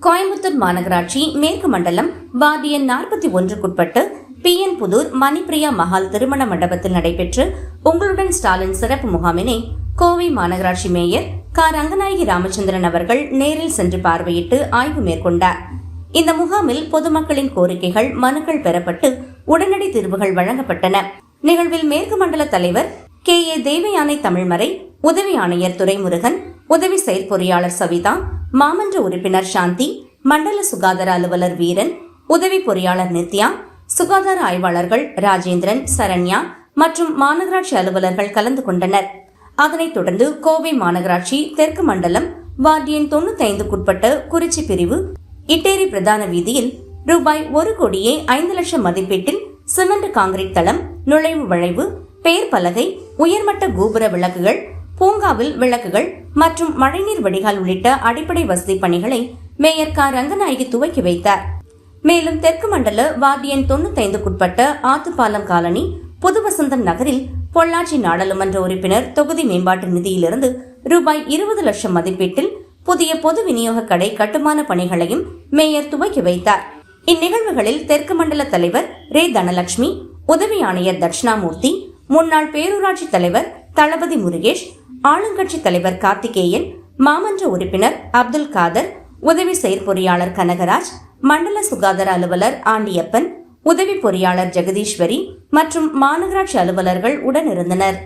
கோயம்புத்தூர் மாநகராட்சி மேற்கு மண்டலம் வார்டு எண் நாற்பத்தி ஒன்றுக்குட்பட்டு பி என் புதூர் மணிப்பிரியா மஹால் திருமண மண்டபத்தில் நடைபெற்று உங்களுடன் ஸ்டாலின் சிறப்பு முகாமினை கோவை மாநகராட்சி மேயர் க. ரங்கநாயகி ராமச்சந்திரன் அவர்கள் நேரில் சென்று பார்வையிட்டு ஆய்வு மேற்கொண்டார். இந்த முகாமில் பொதுமக்களின் கோரிக்கைகள் மனுக்கள் பெறப்பட்டு உடனடி தீர்வுகள் வழங்கப்பட்டன. நிகழ்வில் மேற்கு மண்டல தலைவர் கே. ஏ. தேவயானை தமிழ்மறை உதவி ஆணையர் துரைமுருகன் உதவி செயற்பொறியாளர் சவிதா மாமன்ற உறுப்பினர் சாந்தி மண்டல சுகாதார அலுவலர் வீரன் உதவி பொறியாளர் நித்யா சுகாதார ஆய்வாளர்கள் ராஜேந்திரன் சரண்யா மற்றும் மாநகராட்சி அலுவலர்கள் கலந்து கொண்டனர். அதனைத் தொடர்ந்து கோவை மாநகராட்சி தெற்கு மண்டலம் வார்டு எண் ஐந்துக்குட்பட்ட குறிச்சி பிரிவு இட்டேரி பிரதான வீதியில் ரூபாய் ஒரு கோடியே ஐந்து லட்சம் மதிப்பீட்டில் சிமெண்ட் காங்கிரீட் தளம் நுழைவு வளைவு பெயர் பலகை உயர்மட்ட கோபுர விளக்குகள் பூங்காவில் விளக்குகள் மற்றும் மழைநீர் வடிகால் உள்ளிட்ட அடிப்படை வசதி பணிகளை மேயர் க. ரங்கநாயகி துவக்கி வைத்தார். மேலும் தெற்கு மண்டல வார்டியன் எண் தொண்ணூத்தைந்துக்குட்பட்ட ஆத்துப்பாலம் காலனி புது வசந்தம் நகரில் பொள்ளாச்சி நாடாளுமன்ற உறுப்பினர் தொகுதி மேம்பாட்டு நிதியிலிருந்து ரூபாய் இருபது லட்சம் மதிப்பீட்டில் புதிய பொது விநியோக கடை கட்டுமான பணிகளையும் மேயர் துவக்கி வைத்தார். இந்நிகழ்வுகளில் தெற்கு மண்டல தலைவர் ரே. தனலட்சுமி உதவி ஆணையர் தட்சிணாமூர்த்தி முன்னாள் பேரூராட்சி தலைவர் தளபதி முருகேஷ் ஆளுங்கட்சி தலைவர் கார்த்திகேயன் மாமன்ற உறுப்பினர் அப்துல் காதர் உதவி செயற்பொறியாளர் கனகராஜ் மண்டல சுகாதார அலுவலர் ஆண்டியப்பன் உதவி பொறியாளர் ஜெகதீஸ்வரி மற்றும் மாநகராட்சி அலுவலர்கள் உடனிருந்தனர்